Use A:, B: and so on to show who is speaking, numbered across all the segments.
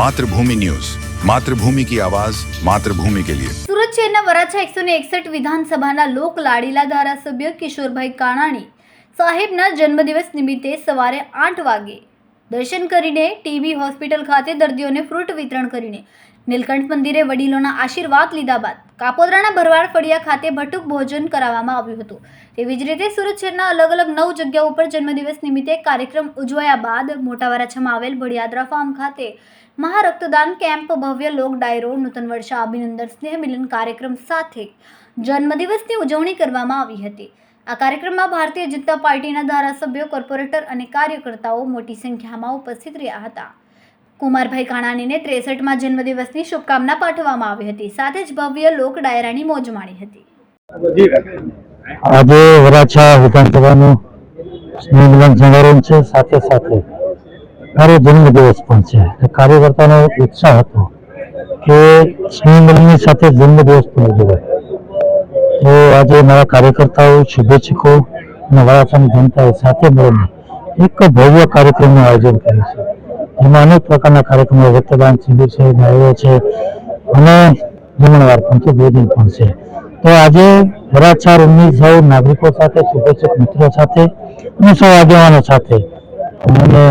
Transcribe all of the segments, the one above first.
A: Mathrubhumi news. Mathrubhumi કી આવાજ, માતૃભૂમિ કે લિયે.
B: સુરત શહેરના વરાછા એકસો ને એકસઠ વિધાનસભાના લોક લાડીલા ધારાસભ્ય કિશોરભાઈ કાણાણી સાહેબના જન્મદિવસ નિમિત્તે સવારે આઠ વાગે દર્શન કરીને ટીબી હોસ્પિટલ ખાતે દર્દીઓને ફ્રૂટ વિતરણ કરીને નીલકંઠ મંદિરે વડીલોના આશીર્વાદ લીધા બાદ કાપોદરાના ભરવાડ ફળિયા ખાતે ભટુક ભોજન કરાવવામાં આવ્યું હતું. તેવી જ રીતે સુરત શહેરના અલગ અલગ નવ જગ્યાઓ પર જન્મદિવસ નિમિત્તે કાર્યક્રમ ઉજવાયા બાદ મોટા વરાછામાં આવેલ ભડિયાદરા ફાર્મ ખાતે મહારક્તદાન કેમ્પ ભવ્ય લોક ડાયરો, નૂતન વર્ષા, અભિનંદન, સ્નેહ મિલન કાર્યક્રમ સાથે જન્મદિવસની ઉજવણી કરવામાં આવી હતી. આ કાર્યક્રમમાં ભારતીય જનતા પાર્ટીના ધારાસભ્યો, કોર્પોરેટર અને કાર્યકર્તાઓ મોટી સંખ્યામાં ઉપસ્થિત રહ્યા હતા. કુમારભાઈ કાણાણીને ત્રેસઠમાં જન્મદિવસની શુભકામના પાઠવવામાં આવી હતી. સાથે જ ભવ્ય લોક ડાયરાની મોજ માણી હતી.
C: આજે વરાછા વિધાનસભાનું સ્નેહમિલન સમારંભ છે. સાથે સાથે મારો જન્મદિવસ પણ છે. કાર્યકર્તાનો ઉત્સાહ હતો કે સ્નેહમિલનની સાથે જન્મદિવસ પણ ઉજવાય. આજે મારા કાર્યકર્તાઓ, શુભેચ્છકો અને વરાછાની જનતાએ સાથે મળીને એક ભવ્ય કાર્યક્રમનું આયોજન કર્યું છે. જેમાં અનેક પ્રકારના કાર્યક્રમો રક્તદાન શિબિર છે ડાયરો છે અને જમણવાર પણ છે ભોજન પણ છે. તો આજે વરાછા રૂમની સૌ નાગરિકો સાથે, શુભેચ્છક મિત્રો સાથે અને સૌ આગેવાનો સાથે અને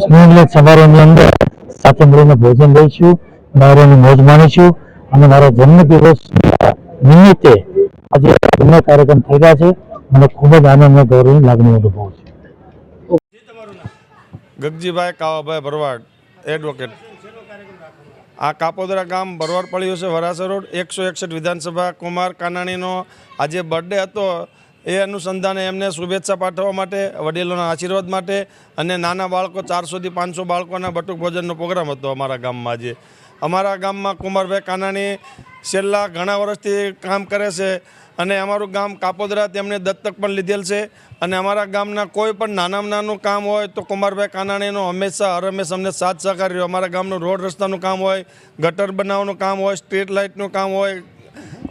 C: સ્નેહલેખ સમારોહની અંદર સાથે મળીને ભોજન લઈશું ડાયરાની મોજ માણીશું અને મારા જન્મદિવસ નિમિત્તે આજે બંને કાર્યક્રમ થઈ છે મને ખૂબ જ આનંદ ગૌરવની લાગણી અનુભવું છું.
D: ગગજીભાઈ કાવાભાઈ ભરવાડ એડવોકેટ આ કાપોદરા ગામ ભરવાડ પડ્યું છે વરાસર રોડ, એકસો એકસઠ વિધાનસભા, કુમાર કાનાણીનો આજે બર્થડે હતો. એ અનુસંધાને એમને શુભેચ્છા પાઠવવા માટે, વડીલોના આશીર્વાદ માટે અને નાના બાળકો ચારસોથી પાંચસો બાળકોના બટુક ભોજનનો પ્રોગ્રામ હતો અમારા ગામમાં આજે. અમારા ગામમાં કુમારભાઈ કાનાણી છેલ્લા ઘણા વર્ષથી કામ કરે છે. અને અમારું ગામ કાપોદરા તેમણે દત્તક પણ લીધેલ છે. અને અમારા ગામના કોઈ પણ નાનામાં નાનું કામ હોય તો કુમારભાઈ કાનાણીનો હંમેશા, હર હંમેશ અમને સાથ સહકાર રહ્યો. અમારા ગામનું રોડ રસ્તાનું કામ હોય, ગટર બનાવવાનું કામ હોય, સ્ટ્રીટ લાઇટનું કામ હોય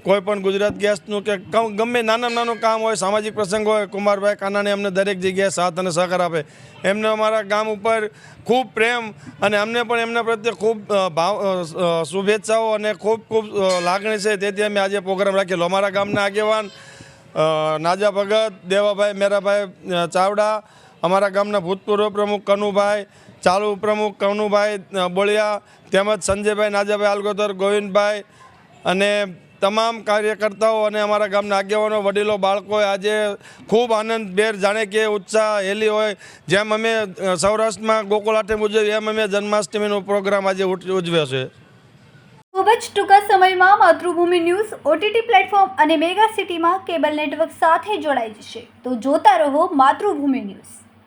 D: કોઈ પણ ગુજરાત ગેસનું કે ગમે નાનામાં નાનું કામ હોય, સામાજિક પ્રસંગ હોય કુમારભાઈ કાનાણી અમને દરેક જગ્યાએ સાથ અને સહકાર આપે. એમને અમારા ગામ ઉપર ખૂબ પ્રેમ અને અમને પણ એમના પ્રત્યે ખૂબ ભાવ શુભેચ્છાઓ અને ખૂબ ખૂબ લાગણી છે. તેથી અમે આજે પ્રોગ્રામ રાખેલો અમારા ગામના આગેવાન નાજા ભગત, દેવાભાઈ મેરાભાઈ ચાવડા, અમારા ગામના ભૂતપૂર્વ પ્રમુખ કનુભાઈ, ચાલુ પ્રમુખ કનુભાઈ બોળિયા, તેમજ સંજયભાઈ, નાજાભાઈ આલગોદર ગોવિંદભાઈ અને તમામ કાર્યકર્તાઓ અને અમારા ગામના આગેવાનો, વડીલો, બાળકોએ આજે ખૂબ આનંદભેર જાણે કે ઉત્સાહ હેલી હોય. જેમ અમે સૌરાષ્ટ્રમાં ગોકુળ આઠમ ઉજવીએ એમ અમે જન્માષ્ટમીનો પ્રોગ્રામ આજે ઉજવ્યો છે.
B: ખૂબ જ ટૂંકા સમયમાં માતૃભૂમિ ન્યૂઝ ઓટીટી પ્લેટફોર્મ અને મેગા સિટીમાં કેબલ નેટવર્ક સાથે જોડાઈ જશે. તો જોતા રહો માતૃભૂમિ ન્યૂઝ.